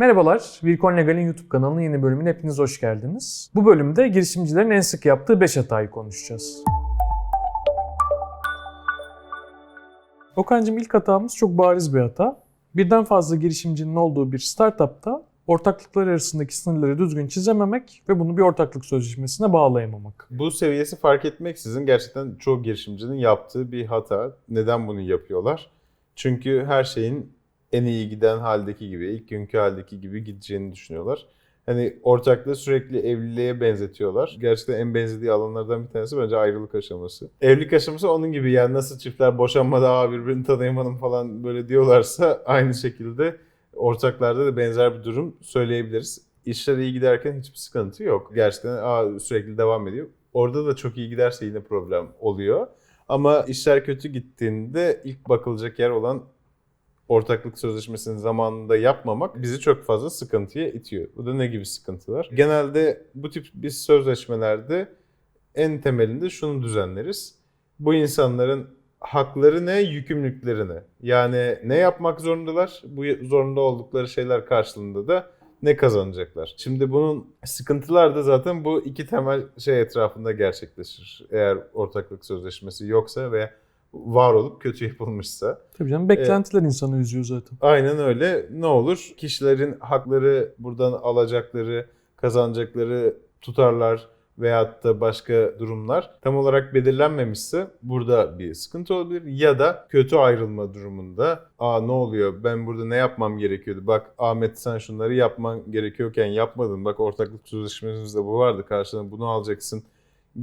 Merhabalar, Virkon Legal'in YouTube kanalının yeni bölümüne hepiniz hoş geldiniz. Bu bölümde girişimcilerin en sık yaptığı 5 hatayı konuşacağız. Okan'cığım ilk hatamız çok bariz bir hata. Birden fazla girişimcinin olduğu bir startupta ortaklıklar arasındaki sınırları düzgün çizememek ve bunu bir ortaklık sözleşmesine bağlayamamak. Bu seviyesi fark etmeksizin gerçekten çoğu girişimcinin yaptığı bir hata. Neden bunu yapıyorlar? Çünkü her şeyin en iyi giden haldeki gibi, ilk günkü haldeki gibi gideceğini düşünüyorlar. Hani ortaklığı sürekli evliliğe benzetiyorlar. Gerçekten en benzediği alanlardan bir tanesi bence ayrılık aşaması. Evlilik aşaması onun gibi yani nasıl çiftler boşanmada Aa, birbirini tanıyamadım falan böyle diyorlarsa aynı şekilde ortaklarda da benzer bir durum söyleyebiliriz. İşler iyi giderken hiçbir sıkıntı yok. Gerçekten Aa, sürekli devam ediyor. Orada da çok iyi giderse yine problem oluyor. Ama işler kötü gittiğinde ilk bakılacak yer olan ortaklık sözleşmesini zamanında yapmamak bizi çok fazla sıkıntıya itiyor. Bu da ne gibi sıkıntılar? Genelde bu tip biz sözleşmelerde en temelinde şunu düzenleriz. Bu insanların hakları ne, yükümlülükleri ne? Yani ne yapmak zorundalar? Bu zorunda oldukları şeyler karşılığında da ne kazanacaklar? Şimdi bunun sıkıntılar da zaten bu iki temel şey etrafında gerçekleşir. Eğer ortaklık sözleşmesi yoksa ve var olup kötü yapılmışsa. Tabii canım beklentiler insanı üzüyor zaten. Aynen öyle. Ne olur? Kişilerin hakları, buradan alacakları, kazanacakları tutarlar veyahut da başka durumlar tam olarak belirlenmemişse burada bir sıkıntı olabilir. Ya da kötü ayrılma durumunda aa ne oluyor ben burada ne yapmam gerekiyordu bak Ahmet sen şunları yapman gerekiyorken yapmadın bak ortaklık sözleşmemizde bu vardı karşılığında bunu alacaksın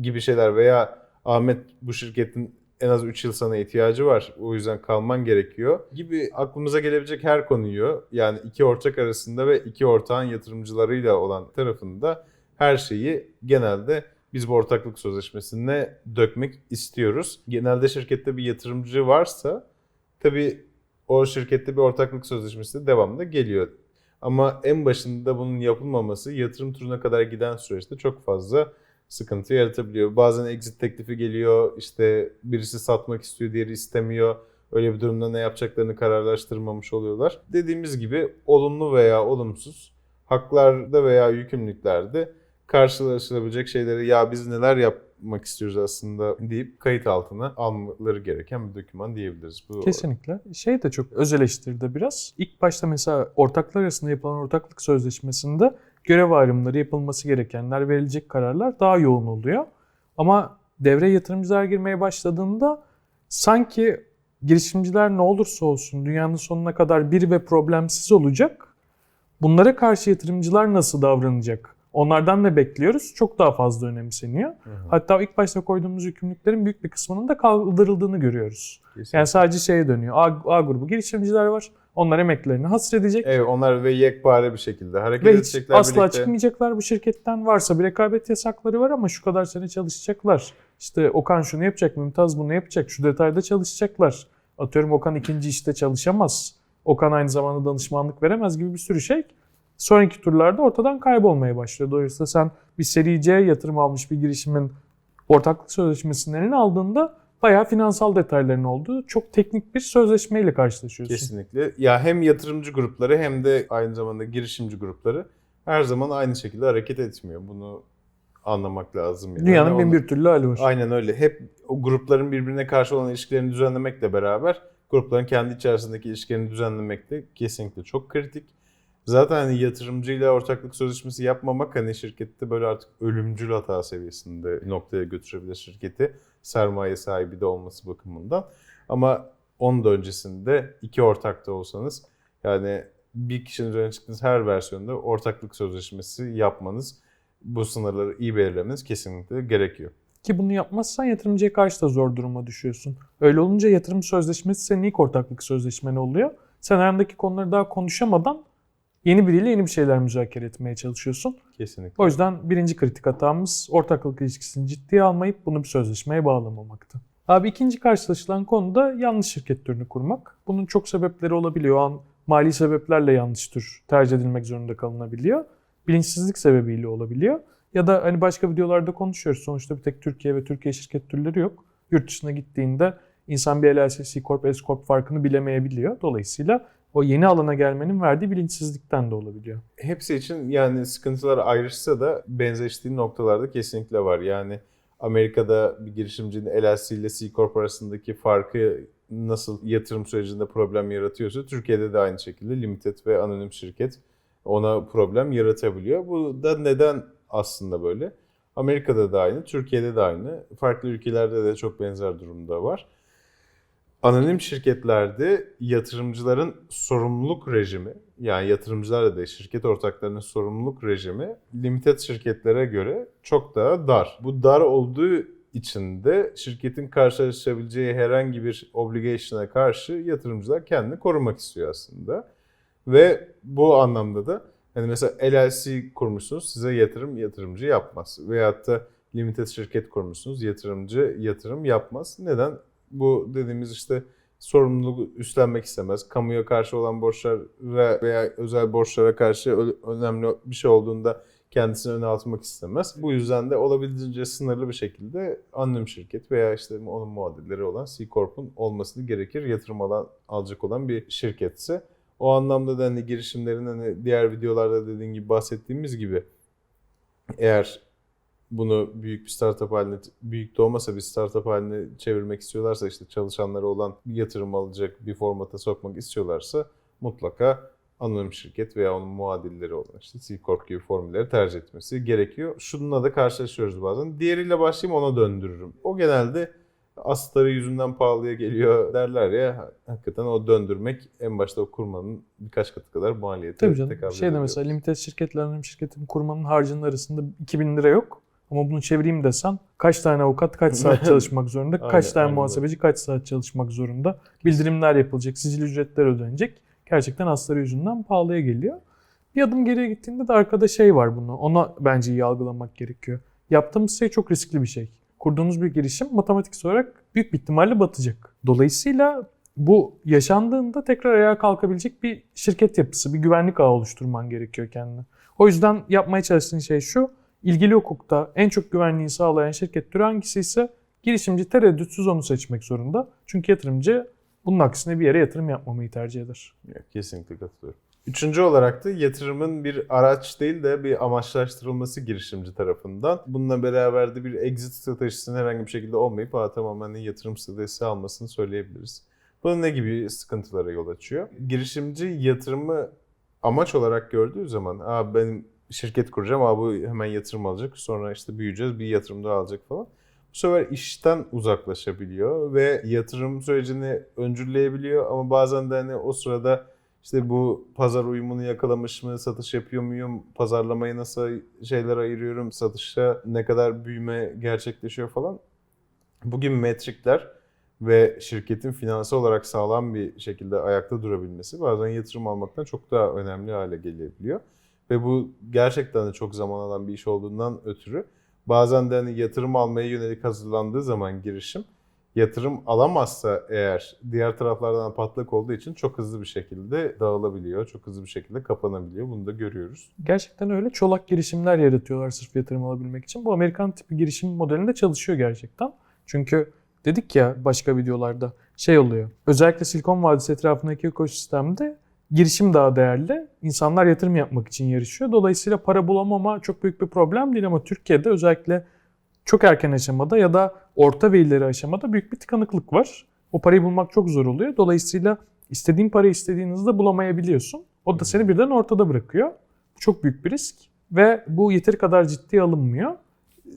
gibi şeyler veya Ahmet bu şirketin en az 3 yıl sana ihtiyacı var. O yüzden kalman gerekiyor gibi aklımıza gelebilecek her konuyu yani iki ortak arasında ve iki ortağın yatırımcılarıyla olan tarafında her şeyi genelde biz bu ortaklık sözleşmesine dökmek istiyoruz. Genelde şirkette bir yatırımcı varsa tabii o şirkette bir ortaklık sözleşmesi de devamlı geliyor. Ama en başında bunun yapılmaması yatırım turuna kadar giden süreçte çok fazla sıkıntı yaratabiliyor. Bazen exit teklifi geliyor, işte birisi satmak istiyor, diğeri istemiyor. Öyle bir durumda ne yapacaklarını kararlaştırmamış oluyorlar. Dediğimiz gibi olumlu veya olumsuz haklarda veya yükümlülüklerde karşılaşılabilecek şeyleri ya biz neler yapmak istiyoruz aslında deyip kayıt altına almaları gereken bir doküman diyebiliriz. Bu Kesinlikle. Şey de çok öz eleştiride biraz. İlk başta mesela ortaklar arasında yapılan ortaklık sözleşmesinde görev ayrımları yapılması gerekenler, verilecek kararlar daha yoğun oluyor. Ama devreye yatırımcılar girmeye başladığında sanki girişimciler ne olursa olsun dünyanın sonuna kadar bir ve problemsiz olacak. Bunlara karşı yatırımcılar nasıl davranacak? Onlardan ne bekliyoruz? Çok daha fazla önemseniyor. Hı hı. Hatta ilk başta koyduğumuz yükümlülüklerin büyük bir kısmının da kaldırıldığını görüyoruz. Kesinlikle. Yani sadece şeye dönüyor. A, A grubu girişimciler var. Onlar emeklerini hasredecek. Evet onlar ve yekpare bir şekilde hareket Ve hiç edecekler asla birlikte. çıkmayacaklar bu şirketten. Varsa bir rekabet yasakları var ama şu kadar sene çalışacaklar. İşte Okan şunu yapacak, Mümtaz bunu yapacak, şu detayda çalışacaklar. Atıyorum Okan ikinci işte çalışamaz. Okan aynı zamanda danışmanlık veremez gibi bir sürü şey. Sonraki turlarda ortadan kaybolmaya başlıyor. Dolayısıyla sen bir seri C yatırım almış bir girişimin ortaklık sözleşmesinin eline aldığında bayağı finansal detayların olduğu çok teknik bir sözleşmeyle karşılaşıyorsun. Kesinlikle. Ya hem yatırımcı grupları hem de aynı zamanda girişimci grupları her zaman aynı şekilde hareket etmiyor. Bunu anlamak lazım. Yani. Dünyanın Hani bin bir türlü hali var. Aynen öyle. Hep o grupların birbirine karşı olan ilişkilerini düzenlemekle beraber grupların kendi içerisindeki ilişkilerini düzenlemek de kesinlikle çok kritik. Zaten hani yatırımcıyla ortaklık sözleşmesi yapmamak hani şirkette böyle artık ölümcül hata seviyesinde noktaya götürebilir şirketi. Sermaye sahibi de olması bakımından. Ama onun da öncesinde iki ortakta olsanız yani bir kişinin üzerine çıktığınız her versiyonda ortaklık sözleşmesi yapmanız, bu sınırları iyi belirlemeniz kesinlikle gerekiyor. Ki bunu yapmazsan yatırımcıya karşı da zor duruma düşüyorsun. Öyle olunca yatırım sözleşmesi senin ilk ortaklık sözleşmen oluyor. Sen arandaki konuları daha konuşamadan yeni biriyle yeni bir şeyler müzakere etmeye çalışıyorsun. Kesinlikle. O yüzden birinci kritik hatamız ortaklık ilişkisini ciddiye almayıp bunu bir sözleşmeye bağlamamaktı. Abi ikinci karşılaşılan konu da yanlış şirket türünü kurmak. Bunun çok sebepleri olabiliyor. An mali sebeplerle yanlış tür tercih edilmek zorunda kalınabiliyor. Bilinçsizlik sebebiyle olabiliyor. Ya da hani başka videolarda konuşuyoruz. Sonuçta bir tek Türkiye ve Türkiye şirket türleri yok. Yurt dışına gittiğinde insan bir LLC, C Corp, S Corp farkını bilemeyebiliyor. Dolayısıyla o yeni alana gelmenin verdiği bilinçsizlikten de olabiliyor. hepsi için yani sıkıntılar ayrışsa da benzeştiği noktalarda kesinlikle var. Yani Amerika'da bir girişimcinin LLC ile C Corp arasındaki farkı nasıl yatırım sürecinde problem yaratıyorsa Türkiye'de de aynı şekilde limited ve anonim şirket ona problem yaratabiliyor. Bu da neden aslında böyle? Amerika'da da aynı, Türkiye'de de aynı. Farklı ülkelerde de çok benzer durumda var. Anonim şirketlerde yatırımcıların sorumluluk rejimi, yani yatırımcılarla da şirket ortaklarının sorumluluk rejimi limited şirketlere göre çok daha dar. Bu dar olduğu için de şirketin karşılaşabileceği herhangi bir obligation'a karşı yatırımcılar kendini korumak istiyor aslında. Ve bu anlamda da hani mesela LLC kurmuşsunuz size yatırım yatırımcı yapmaz. Veyahut da limited şirket kurmuşsunuz yatırımcı yatırım yapmaz. Neden? Bu dediğimiz işte sorumluluğu üstlenmek istemez. Kamuya karşı olan borçlara veya özel borçlara karşı önemli bir şey olduğunda kendisini öne atmak istemez. Bu yüzden de olabildiğince sınırlı bir şekilde anonim şirket veya işte onun muadilleri olan C Corp'un olması gerekir. Yatırım alan, alacak olan bir şirketse. O anlamda da hani girişimlerin hani diğer videolarda dediğin gibi bahsettiğimiz gibi eğer bunu büyük bir startup haline, büyük de olmasa bir startup haline çevirmek istiyorlarsa işte çalışanları olan yatırım alacak bir formata sokmak istiyorlarsa mutlaka anonim şirket veya onun muadilleri olan işte C Corp gibi formülleri tercih etmesi gerekiyor. Şununla da karşılaşıyoruz bazen. Diğeriyle başlayayım ona döndürürüm. O genelde astarı yüzünden pahalıya geliyor derler ya hakikaten o döndürmek en başta o kurmanın birkaç katı kadar maliyeti Tabii canım. Şeyde ediyor. mesela limited şirketle anonim şirketin kurmanın harcının arasında 2000 lira yok. Ama bunu çevireyim desen kaç tane avukat kaç saat çalışmak zorunda, kaç Aynen, tane aynen muhasebeci kaç saat çalışmak zorunda, bildirimler yapılacak, sicil ücretler ödenecek. Gerçekten astarı yüzünden pahalıya geliyor. Bir adım geriye gittiğinde de arkada şey var bunu. Ona bence iyi algılamak gerekiyor. Yaptığımız şey çok riskli bir şey. Kurduğunuz bir girişim matematik olarak büyük bir ihtimalle batacak. Dolayısıyla bu yaşandığında tekrar ayağa kalkabilecek bir şirket yapısı, bir güvenlik ağı oluşturman gerekiyor kendine. O yüzden yapmaya çalıştığın şey şu. İlgili hukukta en çok güvenliği sağlayan şirket türü hangisi ise girişimci tereddütsüz onu seçmek zorunda. Çünkü yatırımcı bunun aksine bir yere yatırım yapmamayı tercih eder. Evet, Kesinlikle katılıyorum. Üçüncü olarak da yatırımın bir araç değil de bir amaçlaştırılması girişimci tarafından. Bununla beraber de bir exit stratejisinin herhangi bir şekilde olmayıp ha, tamamen yatırım stratejisi almasını söyleyebiliriz. Bunun ne gibi sıkıntılara yol açıyor? Girişimci yatırımı amaç olarak gördüğü zaman Aa, benim şirket kuracağım, Aa, bu hemen yatırım alacak, sonra işte büyüyeceğiz, bir yatırım daha alacak falan. Bu sefer işten uzaklaşabiliyor ve yatırım sürecini öncülleyebiliyor ama bazen de hani o sırada işte bu pazar uyumunu yakalamış mı, satış yapıyor muyum, pazarlamayı nasıl şeyler ayırıyorum, satışa ne kadar büyüme gerçekleşiyor falan. Bu gibi metrikler ve şirketin finansal olarak sağlam bir şekilde ayakta durabilmesi bazen yatırım almaktan çok daha önemli hale gelebiliyor. Ve bu gerçekten de çok zaman alan bir iş olduğundan ötürü bazen de hani yatırım almaya yönelik hazırlandığı zaman girişim yatırım alamazsa eğer diğer taraflardan patlak olduğu için çok hızlı bir şekilde dağılabiliyor. Çok hızlı bir şekilde kapanabiliyor. Bunu da görüyoruz. Gerçekten öyle çolak girişimler yaratıyorlar sırf yatırım alabilmek için. Bu Amerikan tipi girişim modelinde çalışıyor gerçekten. Çünkü dedik ya başka videolarda şey oluyor. Özellikle Silikon Vadisi etrafındaki ekosistemde girişim daha değerli. İnsanlar yatırım yapmak için yarışıyor. Dolayısıyla para bulamama çok büyük bir problem değil ama Türkiye'de özellikle çok erken aşamada ya da orta ve ileri aşamada büyük bir tıkanıklık var. O parayı bulmak çok zor oluyor. Dolayısıyla istediğin parayı istediğin hızda bulamayabiliyorsun. O da seni birden ortada bırakıyor. Çok büyük bir risk ve bu yeteri kadar ciddiye alınmıyor.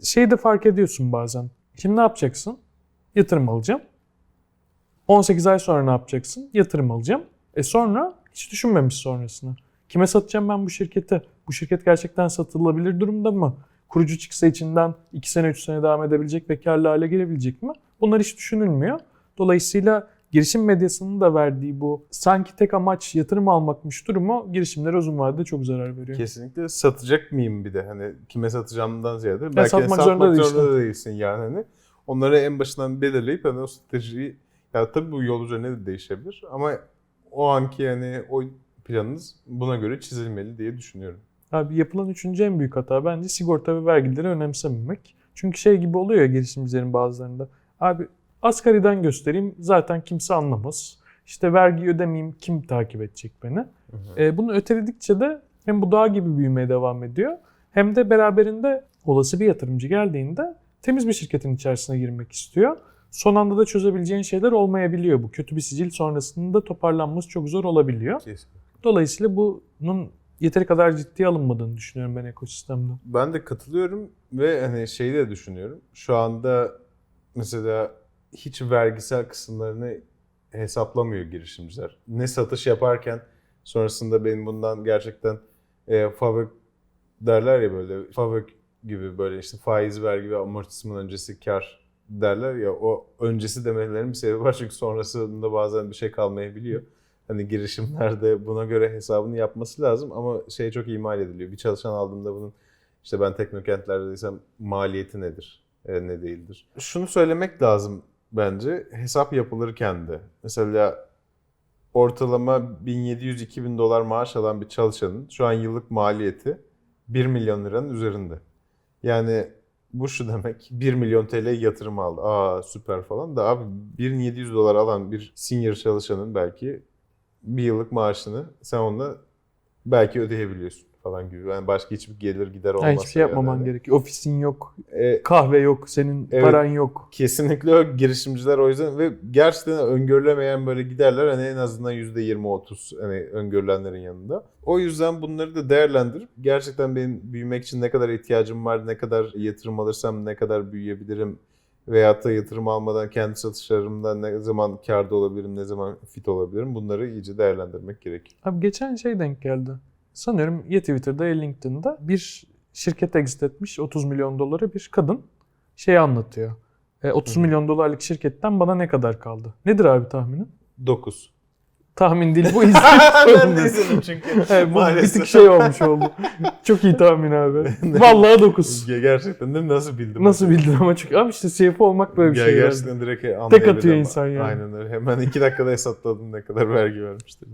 Şeyi de fark ediyorsun bazen. Şimdi ne yapacaksın? Yatırım alacağım. 18 ay sonra ne yapacaksın? Yatırım alacağım. E sonra hiç düşünmemiş sonrasını. Kime satacağım ben bu şirketi? Bu şirket gerçekten satılabilir durumda mı? Kurucu çıksa içinden 2 sene 3 sene devam edebilecek ve karlı hale gelebilecek mi? Bunlar hiç düşünülmüyor. Dolayısıyla girişim medyasının da verdiği bu sanki tek amaç yatırım almakmış durumu girişimlere uzun vadede çok zarar veriyor. Kesinlikle satacak mıyım bir de hani kime satacağımdan ziyade. Belki de satmak satmak, zorunda zorunda, değilsin. değilsin yani hani. Onları en başından belirleyip hani o stratejiyi ya tabii bu yol üzerine de değişebilir ama o anki yani o planınız buna göre çizilmeli diye düşünüyorum. Abi yapılan üçüncü en büyük hata bence sigorta ve vergileri önemsememek. Çünkü şey gibi oluyor ya girişimcilerin bazılarında. Abi asgariden göstereyim zaten kimse anlamaz. İşte vergi ödemeyeyim kim takip edecek beni? Hı hı. E, bunu öteledikçe de hem bu dağ gibi büyümeye devam ediyor hem de beraberinde olası bir yatırımcı geldiğinde temiz bir şirketin içerisine girmek istiyor. Son anda da çözebileceğin şeyler olmayabiliyor bu. Kötü bir sicil sonrasında toparlanması çok zor olabiliyor. Kesin. Dolayısıyla bunun yeteri kadar ciddiye alınmadığını düşünüyorum ben ekosistemde. Ben de katılıyorum ve hani şeyi de düşünüyorum. Şu anda mesela hiç vergisel kısımlarını hesaplamıyor girişimciler. Ne satış yaparken sonrasında benim bundan gerçekten e, FAVÖK derler ya böyle FAVÖK gibi böyle işte faiz vergi ve amortisman öncesi kar derler ya o öncesi demelerinin bir sebebi var çünkü sonrasında bazen bir şey kalmayabiliyor. Hani girişimlerde buna göre hesabını yapması lazım ama şey çok ihmal ediliyor. Bir çalışan aldığımda bunun işte ben teknokentlerdeysem maliyeti nedir, e, ne değildir. Şunu söylemek lazım bence hesap yapılırken de. Mesela ortalama 1700-2000 dolar maaş alan bir çalışanın şu an yıllık maliyeti 1 milyon liranın üzerinde. Yani bu şu demek 1 milyon TL yatırım aldı. Aa süper falan da abi 1700 dolar alan bir senior çalışanın belki bir yıllık maaşını sen onunla belki ödeyebiliyorsun falan gibi. Yani başka hiçbir gelir gider olmaz. Yani hiçbir şey yapmaman gerekiyor. Ofisin yok, E, kahve yok, senin Evet. paran yok. Kesinlikle o girişimciler o yüzden ve gerçekten öngörülemeyen böyle giderler hani en azından %20-30 hani öngörülenlerin yanında. O yüzden bunları da değerlendirip gerçekten benim büyümek için ne kadar ihtiyacım var, ne kadar yatırım alırsam ne kadar büyüyebilirim veyahut da yatırım almadan kendi satışlarımdan ne zaman karda olabilirim, ne zaman fit olabilirim bunları iyice değerlendirmek gerekiyor. Abi geçen şey denk geldi. Sanıyorum ya Twitter'da ya LinkedIn'da bir şirket exit etmiş 30 milyon dolara bir kadın şey anlatıyor. E, 30 Hı milyon dolarlık şirketten bana ne kadar kaldı? Nedir abi tahminin? 9. Tahmin değil bu ben de izledim. çünkü. Evet, bu bir tık şey olmuş oldu. Çok iyi tahmin abi. Vallahi 9. Gerçekten değil mi? Nasıl bildim? Nasıl bildin ama çünkü abi işte CFO olmak böyle bir Ya şey. gerçekten direkt anlayabilirim. atıyor insan yani. Aynen öyle. Hemen iki dakikada hesapladım ne kadar vergi vermiştir.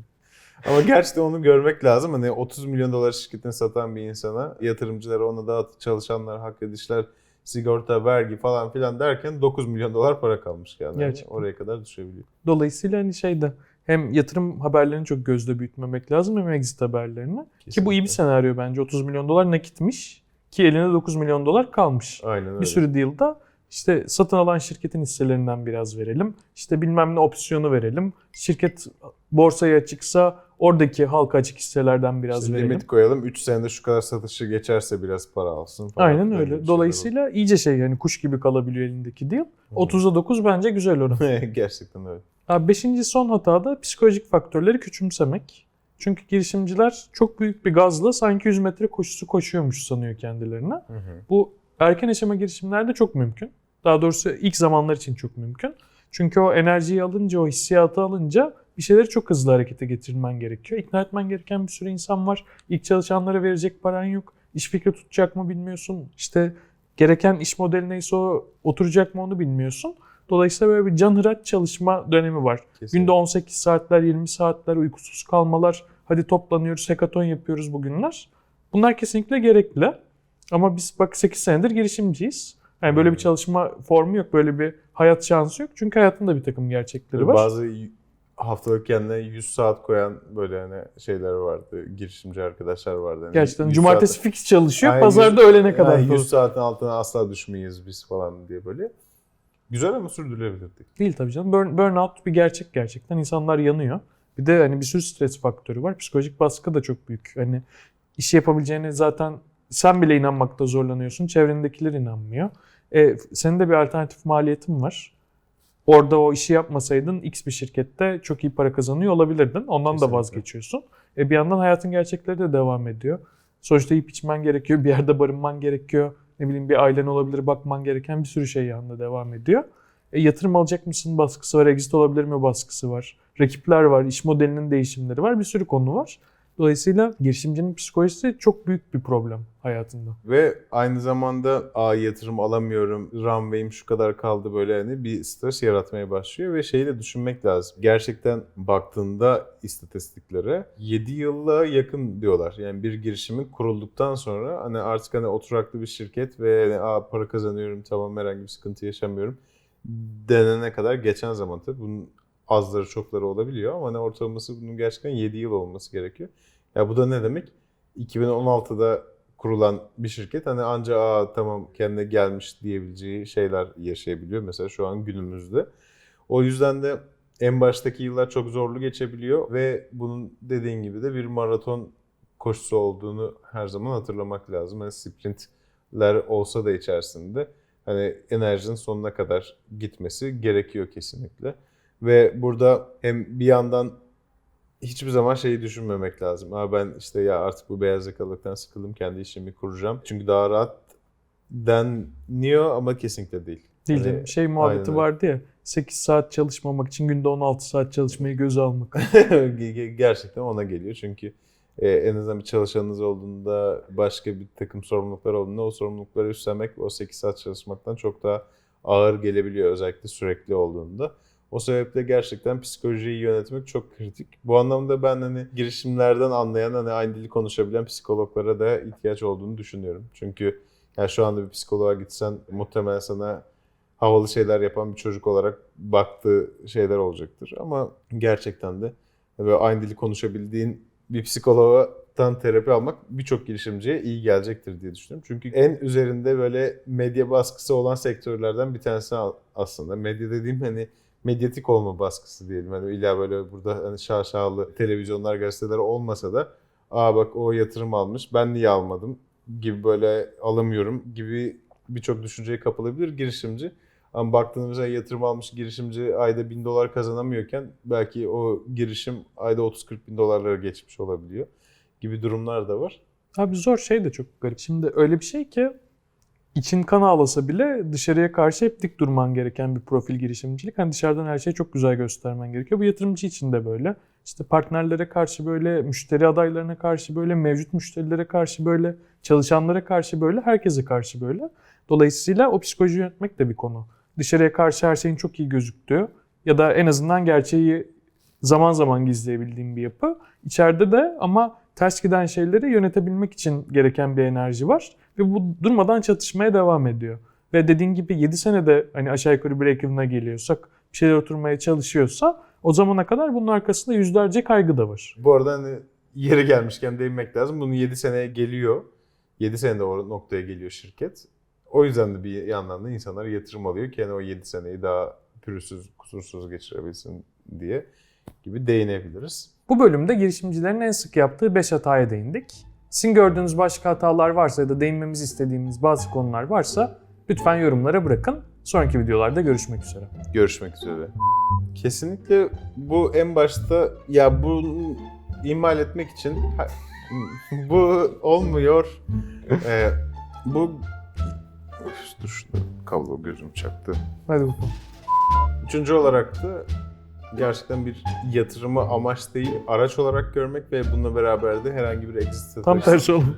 Ama gerçekten onu görmek lazım. Hani 30 milyon dolar şirketini satan bir insana yatırımcılara ona dağıt çalışanlar, hak edişler, sigorta, vergi falan filan derken 9 milyon dolar para kalmış yani. Gerçekten. Oraya kadar düşebiliyor. Dolayısıyla hani şeyde hem yatırım haberlerini çok gözde büyütmemek lazım hem exit haberlerini. Ki bu iyi bir Kesinlikle. senaryo bence. 30 milyon dolar nakitmiş ki eline 9 milyon dolar kalmış. Aynen öyle. Bir sürü deal'da işte satın alan şirketin hisselerinden biraz verelim. İşte bilmem ne opsiyonu verelim. Şirket borsaya çıksa oradaki halka açık hisselerden biraz İşte verelim. limit koyalım. 3 senede şu kadar satışı geçerse biraz para alsın falan. Aynen gibi öyle. şeyler Dolayısıyla iyice şey yani kuş gibi kalabiliyor elindeki deal. olur. 30'a 9 bence güzel oran. Gerçekten öyle. Abi beşinci son hata da psikolojik faktörleri küçümsemek. Çünkü girişimciler çok büyük bir gazla sanki 100 metre koşusu koşuyormuş sanıyor kendilerine. Hı hı. Bu erken aşama girişimlerde çok mümkün. Daha doğrusu ilk zamanlar için çok mümkün. Çünkü o enerjiyi alınca, o hissiyatı alınca bir şeyleri çok hızlı harekete getirmen gerekiyor. İkna etmen gereken bir sürü insan var. İlk çalışanlara verecek paran yok. İş fikri tutacak mı bilmiyorsun. İşte gereken iş modeli neyse o oturacak mı onu bilmiyorsun. Dolayısıyla böyle bir canhıraç çalışma dönemi var. Kesinlikle. Günde 18 saatler, 20 saatler uykusuz kalmalar. Hadi toplanıyoruz, hekaton yapıyoruz bugünler. Bunlar kesinlikle gerekli. Ama biz bak 8 senedir girişimciyiz. Yani böyle bir Hmm. çalışma formu yok, böyle bir hayat şansı yok. Çünkü hayatın da bir takım gerçekleri var. Bazı haftalık kendine 100 saat koyan böyle hani şeyler vardı. Girişimci arkadaşlar vardı. Hani Gerçekten 100 cumartesi saat- fix çalışıyor, Aynen, pazarda yüz- öğlene kadar. Yani dolu. 100 saatin altına asla düşmeyiz biz falan diye böyle. Güzel ama sürdürülebilir değil. Tabii canım. Burn, burnout bir gerçek gerçekten. İnsanlar yanıyor. Bir de hani bir sürü stres faktörü var. Psikolojik baskı da çok büyük. Hani işi yapabileceğine zaten sen bile inanmakta zorlanıyorsun. Çevrendekiler inanmıyor. E, senin de bir alternatif maliyetin var. Orada o işi yapmasaydın X bir şirkette çok iyi para kazanıyor olabilirdin. Ondan Kesinlikle. da vazgeçiyorsun. E, bir yandan hayatın gerçekleri de devam ediyor. Sonuçta yiyip içmen gerekiyor. Bir yerde barınman gerekiyor. Ne bileyim bir ailen olabilir, bakman gereken bir sürü şey yanında devam ediyor. E, yatırım alacak mısın baskısı var, exit olabilir mi baskısı var. Rakipler var, iş modelinin değişimleri var, bir sürü konu var. Dolayısıyla girişimcinin psikolojisi çok büyük bir problem hayatında. Ve aynı zamanda a yatırım alamıyorum, runway'im şu kadar kaldı böyle hani bir stres yaratmaya başlıyor ve şeyi de düşünmek lazım. Gerçekten baktığında istatistiklere 7 yılla yakın diyorlar. Yani bir girişimin kurulduktan sonra hani artık hani oturaklı bir şirket ve hani, a para kazanıyorum tamam herhangi bir sıkıntı yaşamıyorum denene kadar geçen zaman tabii bunun azları çokları olabiliyor ama hani ortalaması bunun gerçekten 7 yıl olması gerekiyor. Ya bu da ne demek? 2016'da kurulan bir şirket hani anca aa tamam kendine gelmiş diyebileceği şeyler yaşayabiliyor mesela şu an günümüzde. O yüzden de en baştaki yıllar çok zorlu geçebiliyor ve bunun dediğin gibi de bir maraton koşusu olduğunu her zaman hatırlamak lazım. Yani sprintler olsa da içerisinde hani enerjinin sonuna kadar gitmesi gerekiyor kesinlikle. Ve burada hem bir yandan hiçbir zaman şeyi düşünmemek lazım. Ha ben işte ya artık bu beyaz yakalıktan sıkıldım kendi işimi kuracağım. Çünkü daha rahat deniyor ama kesinlikle değil. Değil Hani, canım. Şey muhabbeti aynen vardı ya 8 saat çalışmamak için günde 16 saat çalışmayı göze almak. Gerçekten ona geliyor çünkü e, en azından bir çalışanınız olduğunda başka bir takım sorumluluklar olduğunda o sorumlulukları üstlenmek o 8 saat çalışmaktan çok daha ağır gelebiliyor özellikle sürekli olduğunda. O sebeple gerçekten psikolojiyi yönetmek çok kritik. Bu anlamda ben hani girişimlerden anlayan hani aynı dili konuşabilen psikologlara da ihtiyaç olduğunu düşünüyorum. Çünkü yani şu anda bir psikoloğa gitsen muhtemelen sana havalı şeyler yapan bir çocuk olarak baktığı şeyler olacaktır. Ama gerçekten de böyle aynı dili konuşabildiğin bir psikologdan terapi almak birçok girişimciye iyi gelecektir diye düşünüyorum. Çünkü en üzerinde böyle medya baskısı olan sektörlerden bir tanesi aslında. Medya dediğim hani medyatik olma baskısı diyelim. Hani illa böyle burada hani şaşalı televizyonlar, gazeteler olmasa da aa bak o yatırım almış ben niye almadım gibi böyle alamıyorum gibi birçok düşünceye kapılabilir girişimci. Ama baktığınızda yatırım almış girişimci ayda 1000 dolar kazanamıyorken belki o girişim ayda 30-40 bin dolarlara geçmiş olabiliyor gibi durumlar da var. Abi zor şey de çok garip. Şimdi öyle bir şey ki için kan ağlasa bile dışarıya karşı hep dik durman gereken bir profil girişimcilik. Hani dışarıdan her şeyi çok güzel göstermen gerekiyor. Bu yatırımcı için de böyle. İşte partnerlere karşı böyle, müşteri adaylarına karşı böyle, mevcut müşterilere karşı böyle, çalışanlara karşı böyle, herkese karşı böyle. Dolayısıyla o psikoloji yönetmek de bir konu. Dışarıya karşı her şeyin çok iyi gözüktüğü ya da en azından gerçeği zaman zaman gizleyebildiğim bir yapı. İçeride de ama ters giden şeyleri yönetebilmek için gereken bir enerji var. Ve bu durmadan çatışmaya devam ediyor. Ve dediğin gibi 7 senede hani aşağı yukarı break-even'a geliyorsak, bir şeyler oturmaya çalışıyorsa o zamana kadar bunun arkasında yüzlerce kaygı da var. Bu arada hani yeri gelmişken değinmek lazım. Bunun 7 seneye geliyor. 7 senede o noktaya geliyor şirket. O yüzden de bir yandan da insanlar yatırım alıyor ki hani o 7 seneyi daha pürüzsüz, kusursuz geçirebilsin diye gibi değinebiliriz. Bu bölümde girişimcilerin en sık yaptığı 5 hataya değindik. Sizin gördüğünüz başka hatalar varsa ya da değinmemizi istediğiniz bazı konular varsa lütfen yorumlara bırakın. Sonraki videolarda görüşmek üzere. Görüşmek üzere. Kesinlikle bu en başta ya bunu imal etmek için bu olmuyor. Ee, bu Üf, dur şurada kablo gözüm çaktı. Hadi bakalım. Üçüncü olarak da gerçekten bir yatırımı amaç değil, araç olarak görmek ve bununla beraber de herhangi bir exit Tam tersi oğlum.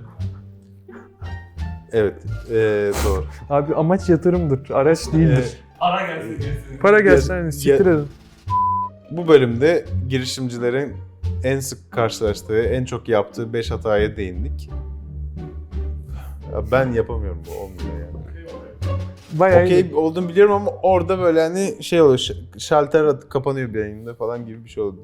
Evet, ee, doğru. Abi amaç yatırımdır, araç değildir. Para gelsin gelsin. Para gelsin ya- hani siktir ya- edin. bu bölümde girişimcilerin en sık karşılaştığı, en çok yaptığı 5 hataya değindik. Ya ben yapamıyorum bu olmuyor yani. Bayağı. Okey olduğunu biliyorum ama orada böyle hani şey oluyor, şalter kapanıyor beynimde falan gibi bir şey oldu.